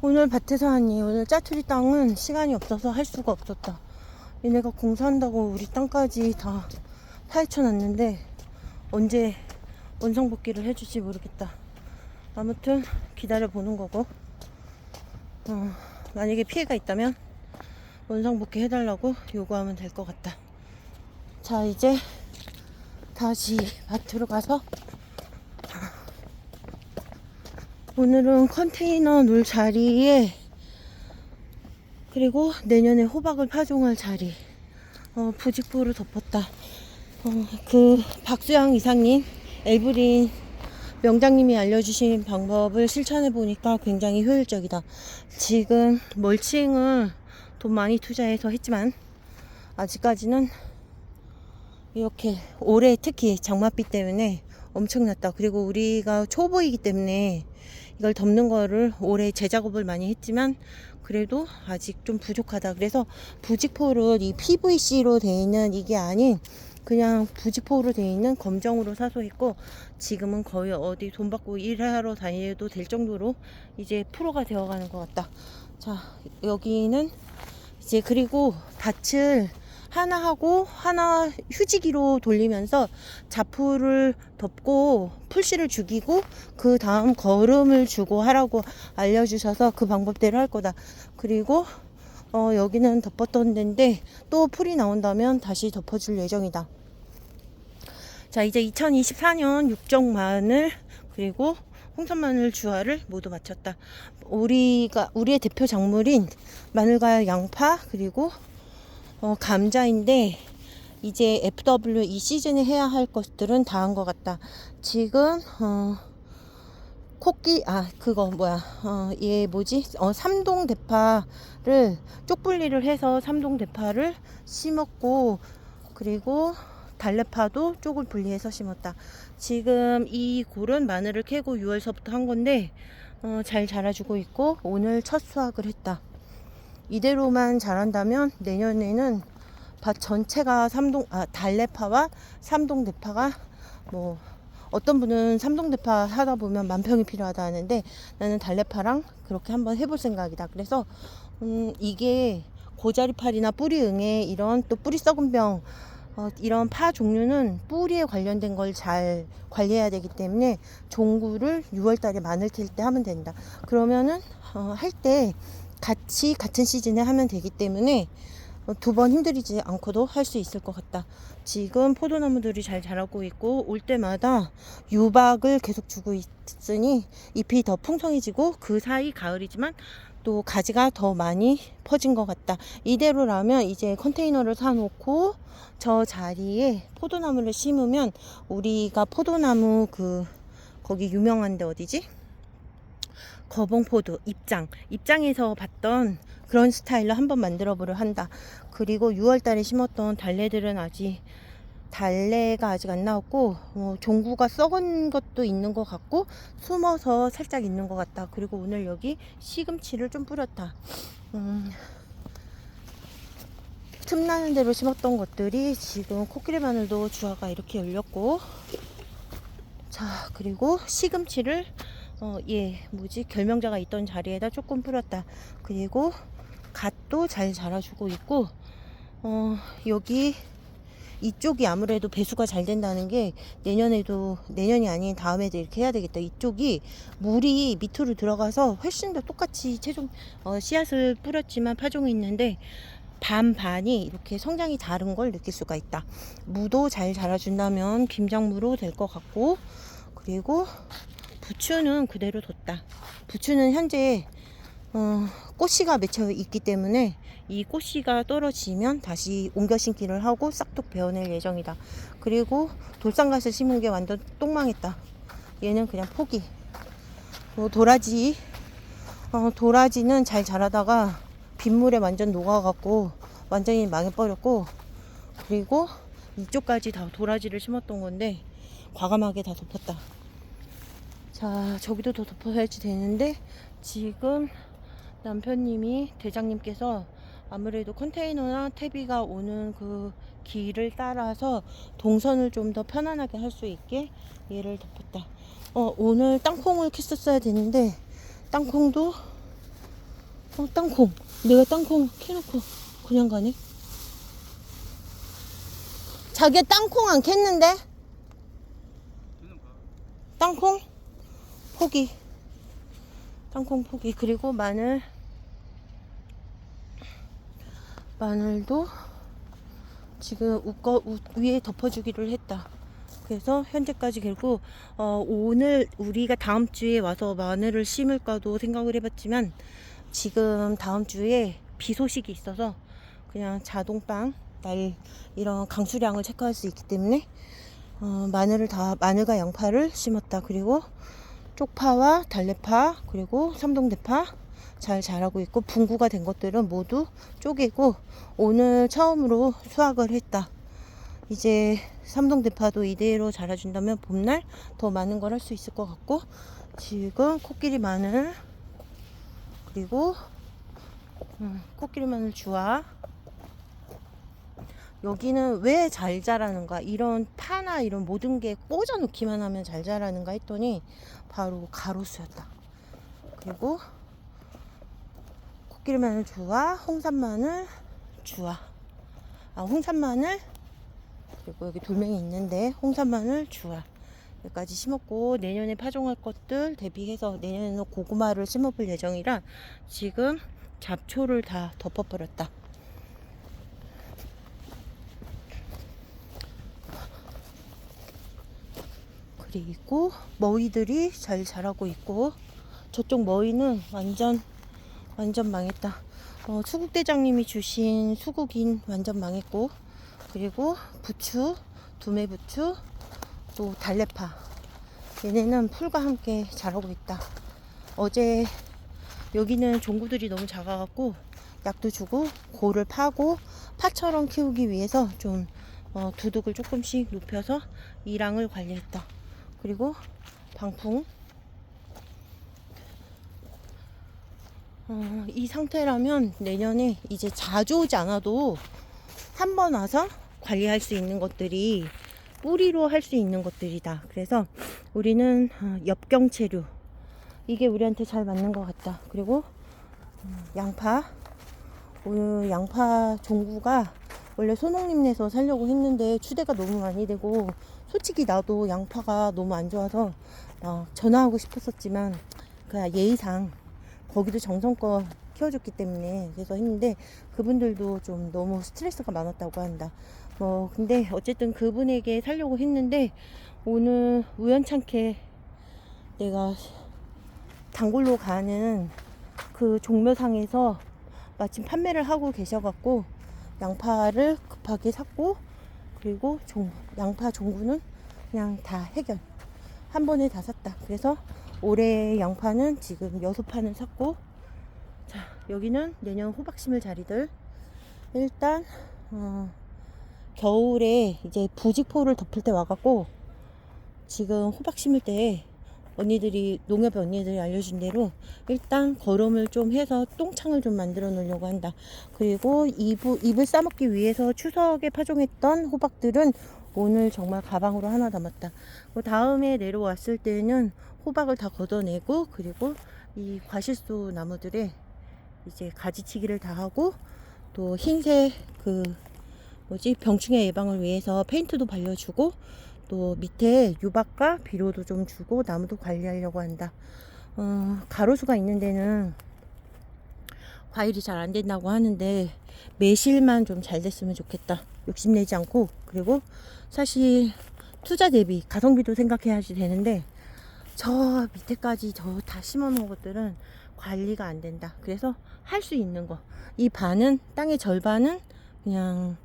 오늘 밭에서 하니 오늘 짜투리 땅은 시간이 없어서 할 수가 없었다. 얘네가 공사한다고 우리 땅까지 다 파헤쳐 놨는데 언제 원성복귀를 해줄지 모르겠다. 아무튼 기다려 보는 거고 어, 만약에 피해가 있다면 원성복귀 해달라고 요구하면 될 것 같다. 자 이제 다시 밭으로 가서 오늘은 컨테이너 놓을 자리에 그리고 내년에 호박을 파종할 자리 어, 부직포를 덮었다. 어, 그 박수양 이사님, 엘브린 명장님이 알려주신 방법을 실천해 보니까 굉장히 효율적이다. 지금 멀칭을 돈 많이 투자해서 했지만 아직까지는 이렇게 올해 특히 장맛비 때문에 엄청났다. 그리고 우리가 초보이기 때문에 이걸 덮는 거를 올해 재작업을 많이 했지만 그래도 아직 좀 부족하다. 그래서 부직포를 이 PVC로 되어 있는 이게 아닌 그냥 부직포로 되어 있는 검정으로 사서 했고 지금은 거의 어디 돈 받고 일하러 다녀도 될 정도로 이제 프로가 되어가는 것 같다. 자 여기는 이제 그리고 밭을 하나 하고 하나 휴지기로 돌리면서 자풀을 덮고 풀씨를 죽이고 그 다음 거름을 주고 하라고 알려주셔서 그 방법대로 할 거다. 그리고 어, 여기는 덮었던 데인데 또 풀이 나온다면 다시 덮어줄 예정이다. 자 이제 2024년 육정 마늘 그리고 홍선 마늘 주화를 모두 마쳤다. 우리가 우리의 대표 작물인 마늘과 양파 그리고 어, 감자인데 이제 FW 이 시즌에 해야 할 것들은 다 한 것 같다. 지금 어, 코끼 아 그거 뭐야 어얘 뭐지 어 삼동 대파를 쪽분리를 해서 삼동 대파를 심었고 그리고 달래파도 쪽을 분리해서 심었다. 지금 이 골은 마늘을 캐고 6월서부터 한 건데 어, 잘 자라주고 있고 오늘 첫 수확을 했다. 이대로만 자란다면 내년에는 밭 전체가 삼동 아 달래파와 삼동 대파가 뭐 어떤 분은 삼동 대파 하다 보면 만평이 필요하다 하는데 나는 달래파랑 그렇게 한번 해볼 생각이다. 그래서 음 이게 고자리팔이나 뿌리응애 이런 또 뿌리 썩은 병 어, 이런 파 종류는 뿌리에 관련된 걸 잘 관리해야 되기 때문에 종구를 6월달에 마늘 캘 때 하면 된다. 그러면은 어, 할때 같이 같은 시즌에 하면 되기 때문에 어, 두번 힘들이지 않고도 할 수 있을 것 같다. 지금 포도나무들이 잘 자라고 있고 올 때마다 유박을 계속 주고 있으니 잎이 더 풍성해지고 그 사이 가을이지만 또 가지가 더 많이 퍼진 것 같다. 이대로라면 이제 컨테이너를 사놓고 저 자리에 포도나무를 심으면 우리가 포도나무 그 거기 유명한데 어디지? 거봉포도 입장 입장에서 봤던 그런 스타일로 한번 만들어 보려 한다. 그리고 6월 달에 심었던 달래들은 아직 달래가 아직 안 나왔고 어, 종구가 썩은 것도 있는 것 같고 숨어서 살짝 있는 것 같다. 그리고 오늘 여기 시금치를 좀 뿌렸다. 음, 틈나는 대로 심었던 것들이 지금 코끼리 마늘도 주화가 이렇게 열렸고 자 그리고 시금치를 어, 예, 뭐지, 결명자가 있던 자리에다 조금 뿌렸다. 그리고 갓도 잘 자라주고 있고, 어, 여기 이쪽이 아무래도 배수가 잘 된다는 게 내년에도, 내년이 아닌 다음에도 이렇게 해야 되겠다. 이쪽이 물이 밑으로 들어가서 훨씬 더 똑같이 최종, 어, 씨앗을 뿌렸지만 파종이 있는데, 반반이 이렇게 성장이 다른 걸 느낄 수가 있다. 무도 잘 자라준다면 김장무로 될 것 같고, 그리고 부추는 그대로 뒀다. 부추는 현재 어, 꽃씨가 맺혀 있기 때문에 이 꽃씨가 떨어지면 다시 옮겨 심기를 하고 싹둑 베어낼 예정이다. 그리고 돌산갓을 심은 게 완전 똥망했다. 얘는 그냥 포기. 어, 도라지. 어, 도라지는 잘 자라다가 빗물에 완전 녹아갖고 완전히 망해버렸고 그리고 이쪽까지 다 도라지를 심었던 건데 과감하게 다 덮었다. 자, 저기도 더 덮어야지 되는데 지금 남편님이 대장님께서 아무래도 컨테이너나 태비가 오는 그 길을 따라서 동선을 좀 더 편안하게 할 수 있게 얘를 덮었다. 어, 오늘 땅콩을 캤었어야 되는데 땅콩도 어, 땅콩. 내가 땅콩 캐놓고 그냥 가네. 자기야 땅콩 안 캤는데? 땅콩? 포기. 땅콩 포기. 그리고 마늘. 마늘도 지금 우거, 우, 위에 덮어주기를 했다. 그래서 현재까지 결국 어, 오늘 우리가 다음 주에 와서 마늘을 심을까도 생각을 해봤지만 지금 다음 주에 비 소식이 있어서 그냥 자동빵 날 이런 강수량을 체크할 수 있기 때문에 어, 마늘을 다 마늘과 양파를 심었다. 그리고 쪽파와 달래파 그리고 삼동대파 잘 자라고 있고 분구가 된 것들은 모두 쪼개고 오늘 처음으로 수확을 했다. 이제 삼동대파도 이대로 자라준다면 봄날 더 많은 걸 할 수 있을 것 같고 지금 코끼리 마늘 그리고 음, 코끼리 마늘 주화 여기는 왜 잘 자라는가? 이런 파나 이런 모든 게 꽂아 놓기만 하면 잘 자라는가 했더니 바로 가로수였다. 그리고 코끼리 마늘 주화 홍산 마늘 주화 아 홍산 마늘? 그리고 여기 돌멩이 있는데 홍산 마늘 주화 여기까지 심었고 내년에 파종할 것들 대비해서 내년에는 고구마를 심어볼 예정이라 지금 잡초를 다 덮어버렸다. 그리고 머위들이 잘 자라고 있고 저쪽 머위는 완전 완전 망했다. 어, 수국대장님이 주신 수국인 완전 망했고 그리고 부추, 두메 부추, 또 달래파. 얘네는 풀과 함께 자라고 있다. 어제 여기는 종구들이 너무 작아갖고 약도 주고 골을 파고 파처럼 키우기 위해서 좀 어, 두둑을 조금씩 눕혀서 이랑을 관리했다. 그리고 방풍. 어, 이 상태라면 내년에 이제 자주 오지 않아도 한 번 와서 관리할 수 있는 것들이 뿌리로 할 수 있는 것들이다. 그래서 우리는 어, 엽경체류 이게 우리한테 잘 맞는 것 같다. 그리고 음, 양파 오늘 양파 종구가 원래 소농림내서 살려고 했는데 추대가 너무 많이 되고 솔직히 나도 양파가 너무 안 좋아서 어, 전화하고 싶었었지만 그냥 예의상 거기도 정성껏 키워줬기 때문에 그래서 했는데 그분들도 좀 너무 스트레스가 많았다고 한다. 뭐 근데 어쨌든 그분에게 살려고 했는데 오늘 우연찮게 내가 단골로 가는 그 종묘상에서 마침 판매를 하고 계셔갖고 양파를 급하게 샀고 그리고 종, 양파 종구는 그냥 다 해결 한 번에 다 샀다. 그래서 올해 양파는 지금 여섯 판을 샀고 자 여기는 내년 호박 심을 자리들 일단 어, 겨울에 이제 부직포를 덮을 때 와갖고 지금 호박 심을 때 언니들이 농협 언니들이 알려준 대로 일단 거름을 좀 해서 똥창을 좀 만들어 놓으려고 한다. 그리고 잎을, 잎을 싸먹기 위해서 추석에 파종했던 호박들은 오늘 정말 가방으로 하나 담았다. 그 다음에 내려왔을 때는 호박을 다 걷어내고 그리고 이 과실수 나무들에 이제 가지치기를 다 하고 또 흰색 그 뭐지 병충해 예방을 위해서 페인트도 발려주고 또 밑에 유박과 비료도 좀 주고 나무도 관리하려고 한다. 어, 가로수가 있는 데는 과일이 잘 안 된다고 하는데 매실만 좀 잘 됐으면 좋겠다. 욕심내지 않고 그리고 사실 투자 대비 가성비도 생각해야지 되는데 저 밑에까지 저 다 심어놓은 것들은 관리가 안 된다. 그래서 할 수 있는 거. 이 반은 땅의 절반은 그냥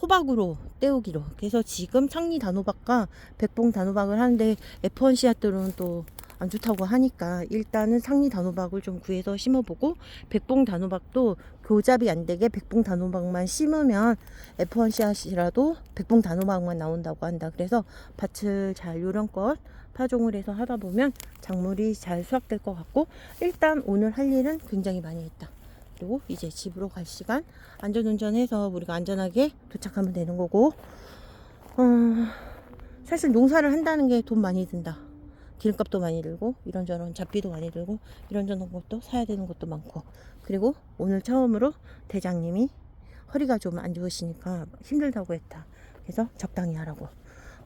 호박으로 때우기로. 그래서 지금 창리 단호박과 백봉 단호박을 하는데 F1 씨앗들은 또 안 좋다고 하니까 일단은 상리 단호박을 좀 구해서 심어보고 백봉 단호박도 교잡이 안 되게 백봉 단호박만 심으면 F1 씨앗이라도 백봉 단호박만 나온다고 한다. 그래서 밭을 잘 요령껏 파종을 해서 하다 보면 작물이 잘 수확될 것 같고 일단 오늘 할 일은 굉장히 많이 했다. 그리고 이제 집으로 갈 시간 안전운전해서 우리가 안전하게 도착하면 되는 거고 어, 사실 농사를 한다는 게 돈 많이 든다. 기름값도 많이 들고 이런저런 잡비도 많이 들고 이런저런 것도 사야 되는 것도 많고 그리고 오늘 처음으로 대장님이 허리가 좀 안 좋으시니까 힘들다고 했다. 그래서 적당히 하라고.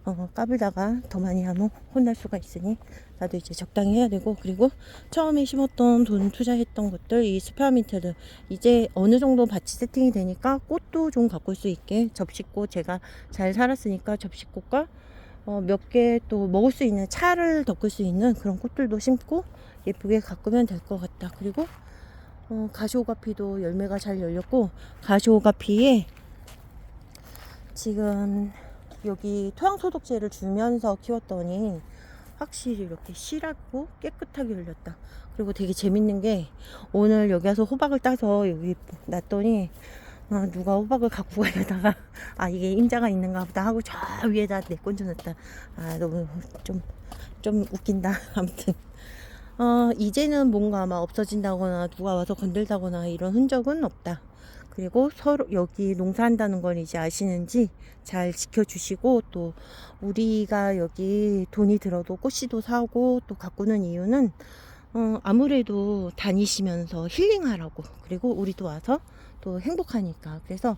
어, 까불다가 더 많이 하면 혼날 수가 있으니 나도 이제 적당히 해야 되고 그리고 처음에 심었던 돈 투자했던 것들 이 스페아민트를 이제 어느 정도 밭이 세팅이 되니까 꽃도 좀 가꿀 수 있게 접시꽃 제가 잘 살았으니까 접시꽃과 어, 몇 개 또 먹을 수 있는 차를 덮을 수 있는 그런 꽃들도 심고 예쁘게 가꾸면 될 것 같다. 그리고 어, 가시오가피도 열매가 잘 열렸고 가시오가피에 지금 여기 토양 소독제를 주면서 키웠더니 확실히 이렇게 실하고 깨끗하게 열렸다. 그리고 되게 재밌는 게 오늘 여기 와서 호박을 따서 여기 놨더니 어, 누가 호박을 갖고 가려다가 아 이게 임자가 있는가 보다 하고 저 위에다 내꽂아놨다. 아 너무 좀좀 웃긴다. 아무튼 어 이제는 뭔가 막 없어진다거나 누가 와서 건들다거나 이런 흔적은 없다. 그리고 서로 여기 농사한다는 걸 이제 아시는지 잘 지켜주시고 또 우리가 여기 돈이 들어도 꽃씨도 사고 또 가꾸는 이유는 어, 아무래도 다니시면서 힐링하라고. 그리고 우리도 와서 또 행복하니까. 그래서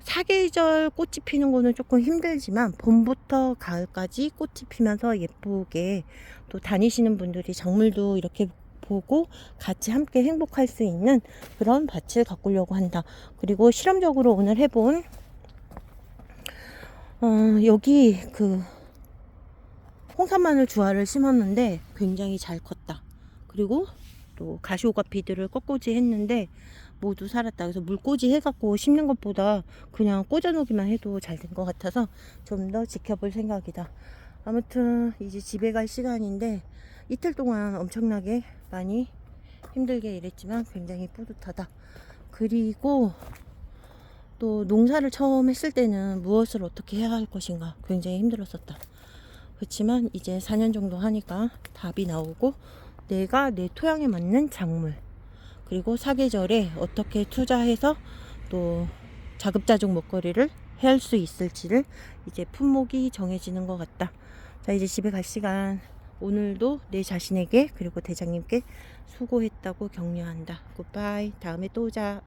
사계절 꽃이 피는 거는 조금 힘들지만 봄부터 가을까지 꽃이 피면서 예쁘게 또 다니시는 분들이 작물도 이렇게 보고 같이 함께 행복할 수 있는 그런 밭을 가꾸려고 한다. 그리고 실험적으로 오늘 해본 어, 여기 그 홍삼마늘 주화를 심었는데 굉장히 잘 컸다. 그리고 또 가시오가피들을 꺾꽂이 했는데 모두 살았다. 그래서 물꽂이 해갖고 심는 것보다 그냥 꽂아놓기만 해도 잘 된 것 같아서 좀 더 지켜볼 생각이다. 아무튼 이제 집에 갈 시간인데 이틀 동안 엄청나게 많이 힘들게 일했지만 굉장히 뿌듯하다. 그리고 또 농사를 처음 했을 때는 무엇을 어떻게 해야 할 것인가 굉장히 힘들었었다. 그렇지만 이제 4년 정도 하니까 답이 나오고 내가 내 토양에 맞는 작물 그리고 사계절에 어떻게 투자해서 또 자급자족 먹거리를 할수 있을지를 이제 품목이 정해지는 것 같다. 자 이제 집에 갈 시간 오늘도 내 자신에게 그리고 대장님께 수고했다고 격려한다. 굿바이 다음에 또 오자.